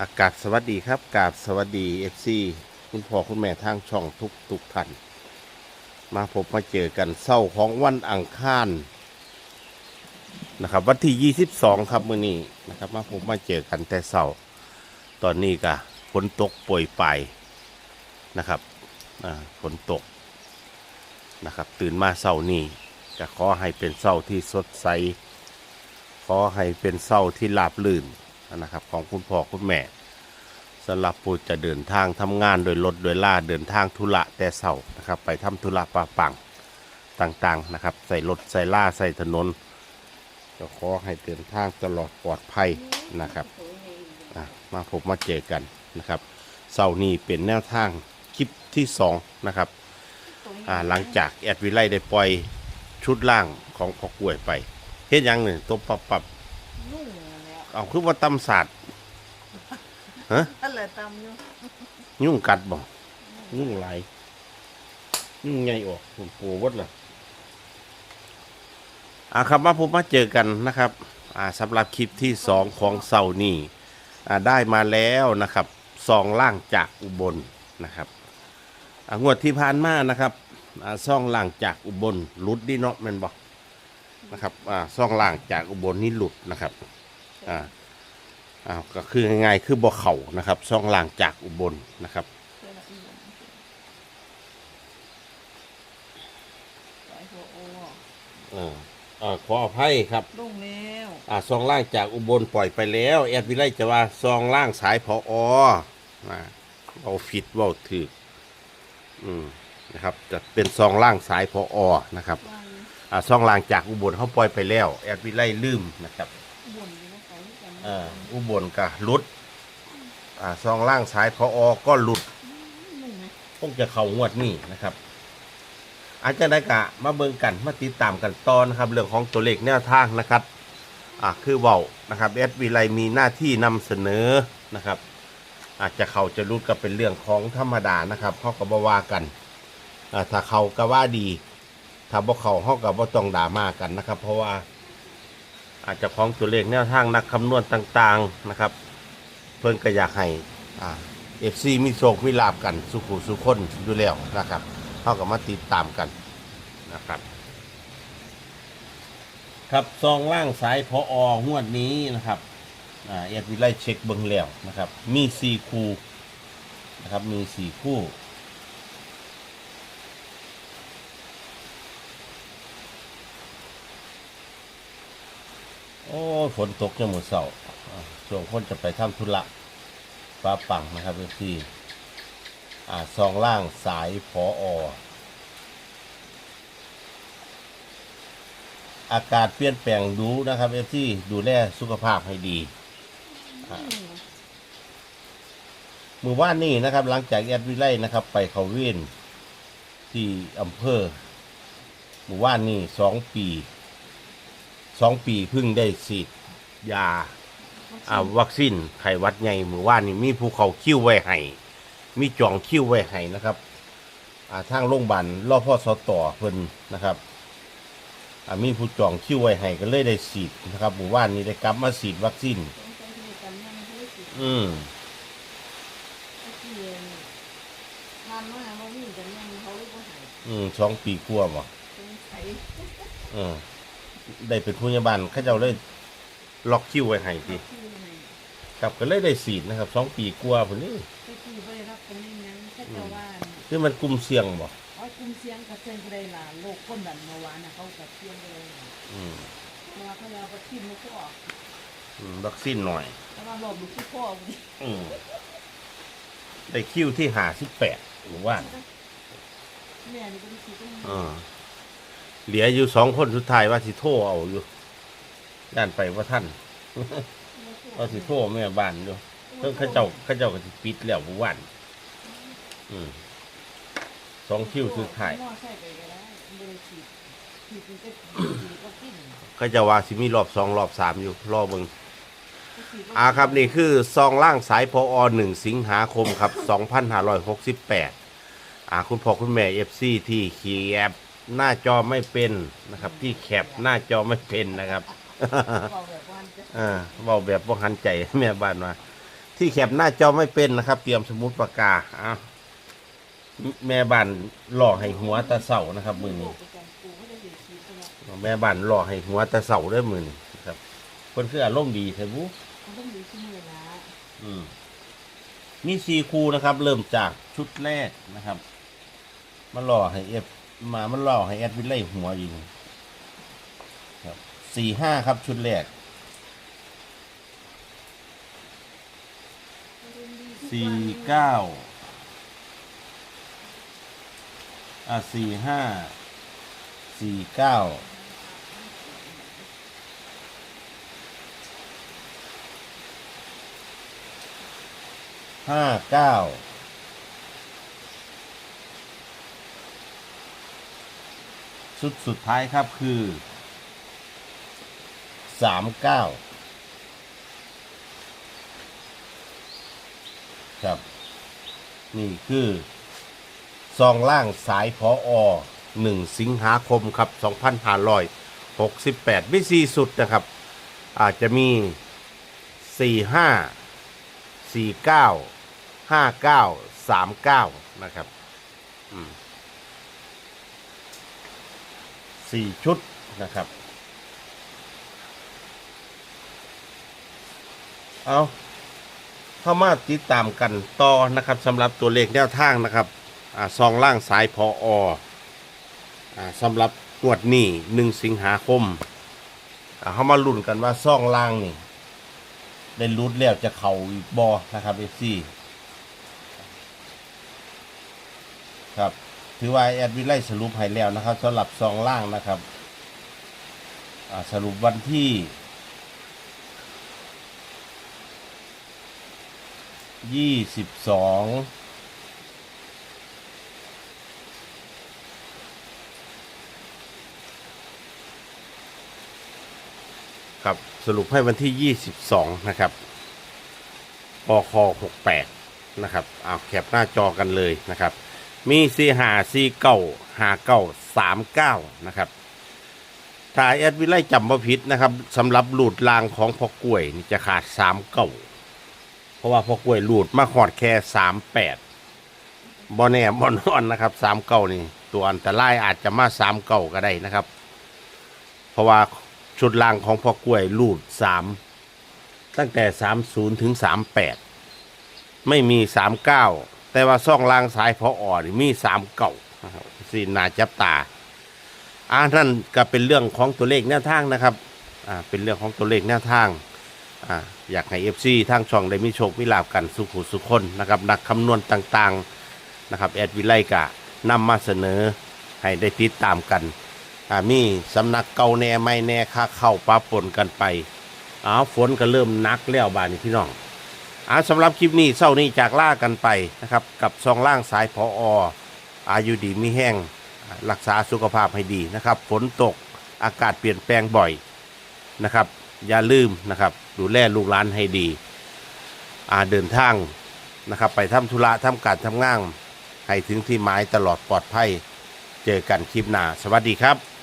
อากาศสวัสดีครับกาบสวัสดีเอฟซีคุณพ่อคุณแม่ทางช่องทุกทุกท่านมาพบมาเจอกันเศร้าของวันอังคารนะครับ วันที่ 22 ครับมื้อนี้นะครับ มาพบมาเจอกันแต่เศร้าตอนนี้ก็ฝนตกป่วยไปนะครับฝนตกนะครับ ตื่นมาเศร้านี้ก็ขอให้เป็นเศร้าที่สดใสขอให้เป็นเศร้าที่ราบลื่น นะครับ ของคุณพ่อคุณแม่สำหรับผู้จะเดินทางทำงานโดยรถโดยล่าเดินทางธุระแต่เศร้านะครับ ไปทำธุระปาปังต่างๆนะครับ ใส่รถใส่ล่าใส่ถนนก็ขอให้เดินทางตลอดปลอดภัยนะครับมาพบมาเจอกันนะครับเสาร์นี้เป็นแนวทางคลิปที่สองนะครับหลังจากแอดวิไลได้ปล่อยชุดล่างของพ่อกล้วยไปเฮ็ดยังหนึ่งตัวปรับปรับ เอาคือว่าตำศาสตร์ฮะอะไรตำอยู่ยุ่งกัดบ่ยุ่งไหลายยุ่งใหญ่ออกผมปูวัดล่ะอ่าครับมาพบมาเจอกันนะครับ อ่าสำหรับคลิปที่สองของเสาร์นี้อ่าได้มาแล้วนะครับซองล่างจากอุบลนะครับอ่างวดที่ผ่านมานะครับอ่าซองล่างจากอุบลหลุดดิเนาะแม่นบ่นะครับอ่าซองล่างจากอุบลนี่หลุดนะครับ อ่าอ่าก็คือง่ายๆคือบ่เข่านะครับซองล่างจากอุบลนะครับไอ้หัวโอ้เออเอ่อขออภัยครับ ลุ่งแล้วอ่าซองล่างจากอุบลปล่อยไปแล้วแอดวิไลจะว่าซองล่างสายพออนะเราผิดเว่าถืออืมนะครับ จะเป็นซองล่างสายพออนะครับว่างอ่าซองล่างจากอุบลเขาปล่อยไปแล้วแอดวิไลลืมนะครับบ่นอยู่ว่า เอ่ออุบลก็หลุด อ่าซองล่างสายพออก็หลุดคงจะเข่างวดนี้นะครับ อาจจะได้กะมาเบิ่งกันมาติดตามกันตอนนะครับ เรื่องของตัวเลขแนวทางนะครับ อ่าคือเว้านะครับเอสวีไลมีหน้าที่นำเสนอนะครับ อาจจะเขาจะรุดก็เป็นเรื่องของธรรมดานะครับเขาก็บว่ากันอ่าถ้าเขาก็ว่าดีถ้าบ่เขาเขาก็บ่ต้องด่ามากกันนะครับ เพราะว่า อาจจะของตัวเลขแนวทางนักคำนวณต่างๆนะครับ เพิ่นก็อยากให้เอฟซีมีโชคมีลาบกันสุขุสุขคนอยู่แล้วนะครับเท่ากับมาติดตามกันนะครับ ครับซองล่างสายพอองวดนี้นะครับเอฟวิไลเช็คเบิ้งแล้วนะครับ มีสี่คู่นะครับมีสี่คู่ โอ้ฝนตกจะหมดเสาอ่าช่วงคนจะไปทำธุระฟ้าปังนะครับเอฟซีอ่าซองล่างสายพอออากาศเปลี่ยนแปลงดูนะครับเอฟซีดูแลสุขภาพให้ดีมือว่านนี่นะครับ หลังจากแอดวิไลนะครับ ไปเขาเวียนที่อำเภอหมู่ว่านนี่สองปี สองปีเพิ่งได้ฉีดยาอ่าวัคซีนไข้หวัดใหญ่เมื่อวานนี้มีภูเขาคิ้วไว้ให้มีจองคิ้วไว้ให้นะครับอ่าทางโรงพยาบาลรอพ่อสต่อเพิ่นนะครับอ่ามีผู้จองคิ้วไว้ให้ก็เลยได้ฉีดนะครับเมื่อวานนี้ได้กลับมาฉีดวัคซีนต้องใช้ที่กันยังไม่ได้สิอืมที่เรียนทานมาเขามีกันยังเขาลูกว่าหายอืมสองปีกลัวาบ่ต้องใช้อืม ได้เป็นผู้ใหญ่บ้านเขาเจ้าเลยล็อกคิ้วไว้ให้ทีที่ไหนครับก็เลยได้ฉีดนะครับสองปีกลัวาพุ่นนี่ไปที่ไม่ได้รับกันยังยังแค่จะว่าคือมันกลุ่มเสี่ยงบ่เอาคุมเสียงกับเสียงก็ได้ล่ะโรคคนดันเมื่อวานน่ะเขากับเสียงเลยล่ะอืมเพราะว่าเขาเอาไปทิ่มแล้วก็อืมวัคซีนหน่อยแต่ว่าบอกดูที่พ่อดิอืมได้คิวที่หาสิบแปดหรือว่าแม่นี่ก็ได้สิต้องอ่า เหลืออยู่สองคนสุดท้ายว่าสิโทรเอาอยู่ด้านไปว่าท่าน ว่าสิโทรแม่บ้านอยู่เพิ่งเขาเจ้าเขาเจ้าก็สิปิดแล้วผู้วัน อืมสองคิวสุดท้ายหม้อใส่ไปก็ได้บริสีสีมันก็สีก็กินเขาเจะว่าสิมีรอบสองรอบสามอยู่ รอบเบิงอ่าครับนี่คือซองล่างสายพออหนึ่งสิงหาคมครับสองพันห้าร้อยหกสิบแปดอ่าคุณพ่อคุณแม่เอฟซีที่ขี่แอบ หน้าจอไม่เป็นนะครับ ที่แคปหน้าจอไม่เป็นนะครับบอกแบบว่าบ่าเบาแบบบ่หันใจแม่บ้านมาที่แคปหน้าจอไม่เป็นนะครับ เตรียมสมุดปากกาอ้าแม่บ้านหล่อให้หัวตาเสานะครับมือนี้แม่บ้านหล่อให้หัวตาเสาได้มือนี้ครับคนคืออารมณ์ดีใช่บุองมีที่มือนะมมีสี่คูนะครับ เริ่มจากชุดแรกนะครับ มาหล่อให้เอฟ มามันหล่อให้แอดวิลไล่หัวอยู่ครับสี่ห้าครับชุดแรกสี่เก้าอะสี่ห้าสี่เก้าห้าเก้า ชุดสุดท้ายครับคือสามเก้าครับ นี่คือซองล่างสายพออหนึ่งสิงหาคมครับสองพันห้าร้อยหกสิบแปดวิซีสุดนะครับ อาจจะมีสี่ห้าสี่เก้าห้าเก้าสามเก้านะครับ อืม สี่ชุดนะครับ เอาเข้ามาติดตามกันต่อนะครับสำหรับตัวเลขแนวทางนะครับอซองล่างสายพอออสำหรับงวดนี้หนึ่งสิงหาคมเข้ามาลุ้นกันว่าซองล่างนี่ได้รุดแล้วจะเข่าอีกบอนะครับเอฟซีครับ ถือว่าแอดวิไลสรุปให้แล้วนะครับสำหรับซองล่างนะครับสรุปวันที่ยี่สิบสองครับสรุปให้วันที่ 22 นะครับปค68 นะครับเอาแคปหน้าจอกันเลยนะครับ มีซีหาซีเก้าหาเก้าสามเก้านะครับถ้าแอดวิไลจำบ่ผิดนะครับสำหรับหลูดรางของพ่อกล้วยนี่จะขาดสามเก้าเพราะว่าพ่อกล้วยหลูดมาขอดแค่สามแปดบอแน่บอนอนนะครับสามเก้านี่ ตัวอันตรายอาจจะมาสามเก้าก็ได้นะครับ เพราะว่าชุดรางของพ่อกล้วยหลูดสามตั้งแต่สามศูนย์ถึงสามแปดไม่มีสามเก้า แต่ว่าซ่องรางสายพออ่อนมีสามเก่าสีนาจับตาอ่านั่นก็เป็นเรื่องของตัวเลขแนวทางนะครับอ่าเป็นเรื่องของตัวเลขแนวทางอ่าอยากให้เอฟซีทางช่องได้มีโชคมีลาบกันสุขุสุขคนนะครับนักคำนวณต่างๆนะครับแอดวิไลกะนำมาเสนอให้ได้ติดตามกันอ่ามีสำนักเก่าแน่ไม่แน่ค่าเข้าปะปนกันไปอ้าวฝนก็เริ่มนักแล้วบานนี้พี่น้อง อ่าสำหรับคลิปนี้เศร้านี้จากล่ากันไปนะครับ กับซองล่างสายพอออายุดีมีแห้งรักษาสุขภาพให้ดีนะครับ ฝนตกอากาศเปลี่ยนแปลงบ่อยนะครับ อย่าลืมนะครับ ดูแลลูกหลานให้ดีอ่าเดินทางนะครับ ไปทำธุระทำการทำงานให้ถึงที่หมายตลอดปลอดภัย เจอกันคลิปหน้า สวัสดีครับ